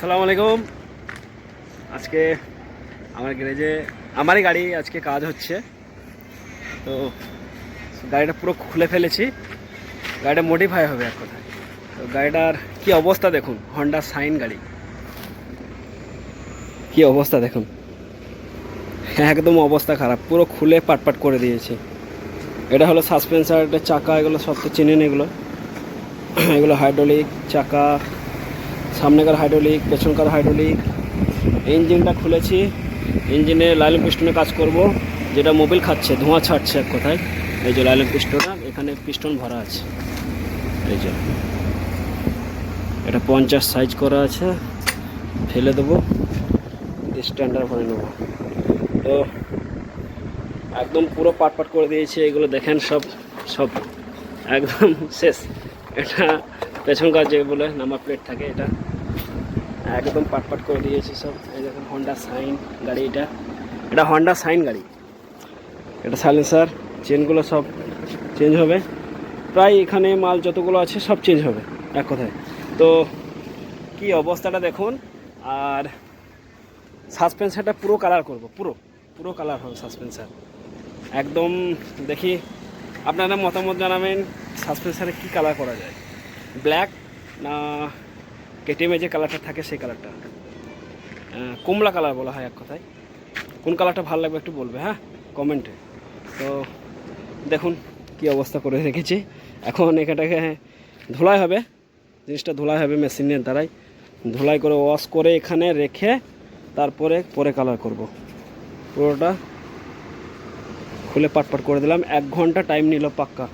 আসসালামু আলাইকুম। আজকে আমার গ্যারেজে, আমারই গাড়ি আজকে কাজ হচ্ছে। তো গাড়িটা পুরো খুলে ফেলেছি। গাড়িটা মডিফাই হবে এক কথায়। তো গাড়িটার কি অবস্থা দেখুন হন্ডা সাইন গাড়ি। কি অবস্থা দেখুন। একদম অবস্থা খারাপ, পুরো খুলে পাটপাট করে দিয়েছে। এটা হলো সাসপেন্সার এটা চাকা, এগুলো সব তো চেনেন এগুলো। এগুলো হাইড্রোলিক চাকা সামনেকার হাইড্রোলিক পেছনকার হাইড্রোলিক ইঞ্জিনটা খুলেছি। ইঞ্জিনে লাইলেন পিস্টনে কাজ করব, যেটা মোবিল খাচ্ছে, ধোঁয়া ছাড়ছে এক কথায়। এই যে লাইলেন পিস্টনটা এখানে পিস্টন ভরা আছে। এই যে। এটা পঞ্চাশ সাইজ করা আছে। ফেলে দেবো। স্ট্যান্ডার্ড ভরে নেব। তো, একদম পুরো পাট পাট করে দিয়েছে, এগুলো দেখেন সব সব একদম শেষ। এটা পেছনকার যে বলে নাম্বার প্লেট থাকে, এটা একদম পাট পাট করে দিয়েছে সব। এই দেখুন হন্ডা সাইন গাড়ি এটা। এটা হন্ডা সাইন গাড়ি। এটা সাইলেন্সার চেনগুলো সব চেঞ্জ হবে। প্রায় এখানে মাল যতগুলো আছে সব চেঞ্জ হবে, এক কথায়। তো কি অবস্থাটা দেখুন, আর সাসপেন্সারটা পুরো কালার করব, পুরো পুরো কালার হবে সাসপেন্সার একদম দেখি আপনারা মতামত জানাবেন সাসপেন্সারে কী কালার করা যায়? ব্ল্যাক না কেটিএমে যে কালারটা থাকে সেই কালারটা কমলা কালার বলা হয় এক কথায়। কোন কালারটা ভালো লাগবে একটু বলবে হ্যাঁ? কমেন্টে তো দেখুন কি অবস্থা করে রেখেছি। এখন এখানটাকে ধুলাই হবে। জিনিসটা ধুলাই হবে মেশিনের দ্বারাই। ধুলাই করে ওয়াশ করে এখানে রেখে তারপরে পরে কালার করব। পুরোটা খুলে পাটপাট করে দিলাম। এক ঘণ্টা টাইম নিল পাক্কা।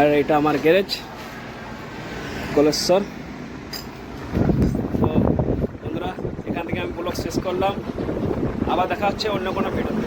আর এটা আমার গ্যারেজ কলেশ্বর তো বন্ধুরা এখান থেকে আমি ব্লগ শেষ করলাম। আবার দেখা হচ্ছে অন্য কোনো ভিডিও